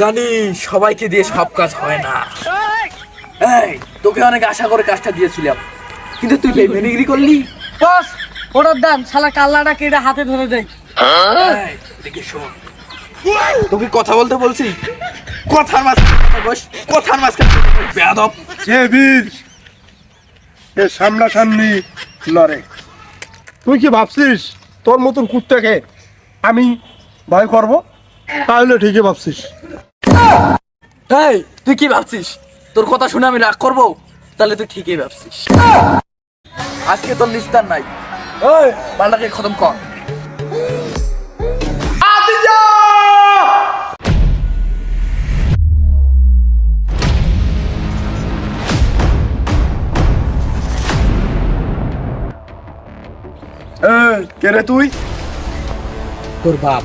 জানি সবাইকে দিয়ে সব কাজ হয় না। এই তোকে অনেক আশা করে কাজটা দিয়েছিলাম। কিন্তু তুই বেমেনিগিরি করলি? বস ওটার দাম শালা কাল্লাটা কেটে হাতে ধরে দেয় এদিকে শোন। তোকে কথা বলতে বলছি? কথার মাঝখানে কথা বস, কথার মাঝখানে বেয়াদব। সে বীর? এ সামনাসামনি লড়ে। তুই কি ভাবছিস তোর মতন কুত্তাকে আমি ভয় করব? তাহলে ঠিকই ভাবছিস। এই, তুই কি ভাবছিস? তোর কথা শুনে আমি রাগ করব? তাহলে তুই ঠিকই ভাবছিস। আজকে তোর নিস্তার নাই। ওই মালটাকে খতম কর। কে রে তুই? তোর বাপ।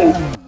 Boom!